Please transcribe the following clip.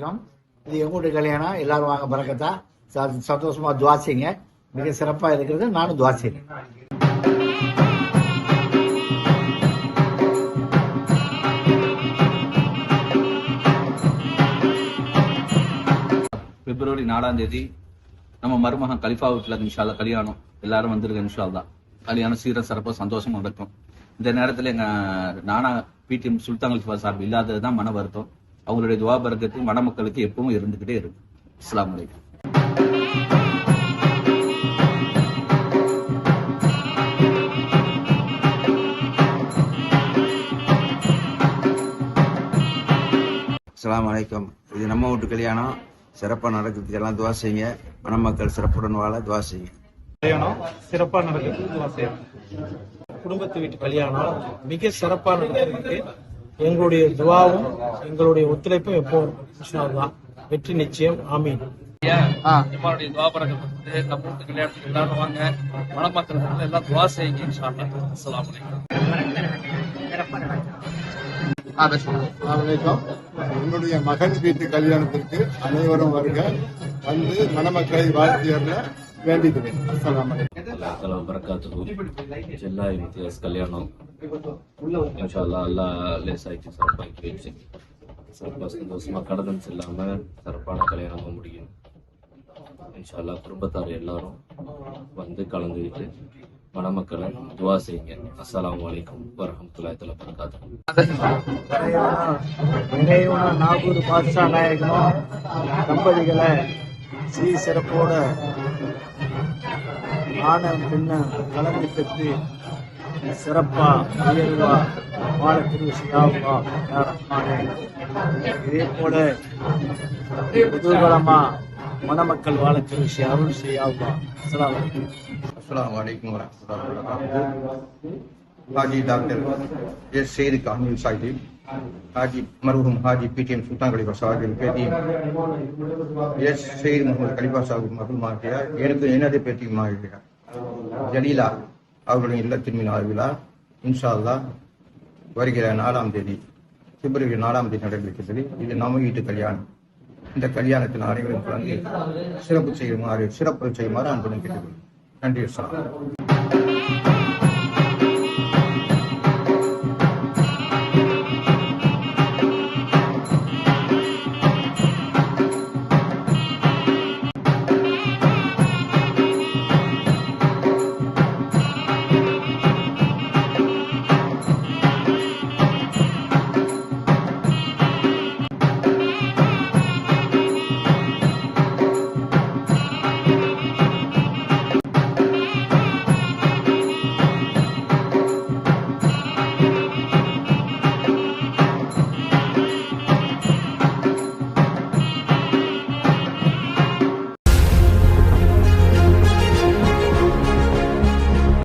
வணக்கம். இது எங்கூட்டு கல்யாணம் எல்லாரும் வாங்க பறக்கத்தா? ச- சந்தோஷமா துவா மிக சிறப்பா இருக்கிறது. நானும் துவாசிங்க பிப்ரவரி நாலாம் தேதி நம்ம மருமகன் கலிஃபா வீட்டில் இன்ஷால்லா கல்யாணம். எல்லாரும் வந்துருங்க இன்ஷால்லா கல்யாணம் சீர சிறப்பாக சந்தோஷமா நடக்கும். இந்த நேரத்தில் எங்க நானா பிடிஎம் சுல்தான் கலிஃபா சார்பு இல்லாதது தான் மன வருத்தம். அவங்களுடைய துவா மணமக்களுக்கு எப்பவும் இருந்துகிட்டே இருக்கும் அஸ்ஸலாமு அலைக்கும். அஸ்ஸலாமு அலைக்கும். இது நம்ம வீட்டு கல்யாணம். சிறப்பாக நடக்கிறதுக்கு எல்லாம் துவா செய்யுங்க. மணமக்கள் சிறப்புடன் வாழ துவா செய்யுங்க. கல்யாணம் சிறப்பா நடக்குது. துவா செய்யணும். குடும்பத்து வீட்டு கல்யாணம் மிக சிறப்பா நடக்கிறதுக்கு எங்களுடைய துவாவும் எங்களுடைய ஒத்துழைப்பும் எப்போதும் அல்லாஹ். வெற்றி நிச்சயம். ஆமீன். நம்மளுடைய துவாபரகம் வந்து நம்ம வீட்டு கல்யாணத்துக்கு எல்லாரும் வாங்க. மணமக்கள் எல்லாம் துவா செய்யுங்க அலைக்கும். என்னுடைய மகன் வீட்டு கல்யாணத்திற்கு அனைவரும் வருக. வந்து மணமக்களை வாழ்த்தியர்ல வேண்டிக்கிறேன். அஸ்ஸலாமு அலைக்கும். அல்லாஹ் வரகாத்துஹு ஜெல்லா இம்தியாஸ் கல்யாணம். இன்ஷா அல்லாஹ் அல்லாஹ் லேசாக்கி சிறப்பாக்கி வச்சு. சிறப்பாக சந்தோஷமா கடதம் செல்லாம சிறப்பான கல்யாணமா முடியும் இன்ஷா அல்லாஹ் குடும்பத்தார் எல்லாரும் வந்து கலந்துக்கிட்டு மணமக்களை துவா செய்யுங்க. அஸ்ஸலாமு அலைக்கும் வரஹ்மத்துல்லாஹி தஆலா வரகாத்துஹு இறைவன நாகூர் பாட்ஷா நாயகனும் தம்பதிகளை ஸ்ரீ சிறப்போட ஆணம் பெண்ண கலந்து பெற்று சிறப்பா உயர்வா வாழ திருவிசியாவுமா இதே போல குதூகலமா மணமக்கள் வாழ திருவிசி அருள் செய்யாவுமா அஸ்லாம் அஸ்லாம் வலைக்கம் ஹாஜி டாக்டர் எஸ் சேது கானில் சாஹிப் ஹாஜி மருகும் ஹாஜி பிடிஎம் சுல்தான் கலிபா சாஹிபின் பேத்தியும் எஸ் சயீத் முகமது கலிபா சாஹிப் மகள் மாட்டியார் எனக்கு எனது பேத்தியும் ஆகிறார் ஜலீலா அவர்களுடைய இல்லத்தின் மீது ஆய்விழா இன்ஷா அல்லாஹ் வருகிற நாலாம் தேதி பிப்ரவரி நாலாம் தேதி நடைபெறுகிறது இது நம்ம வீட்டு கல்யாணம். இந்த கல்யாணத்தில் அனைவரும் கலந்து சிறப்பு செய்யுமாறு சிறப்பு செய்யுமாறு அன்புடன் கேட்டுக்கொள்கிறேன் நன்றி சார்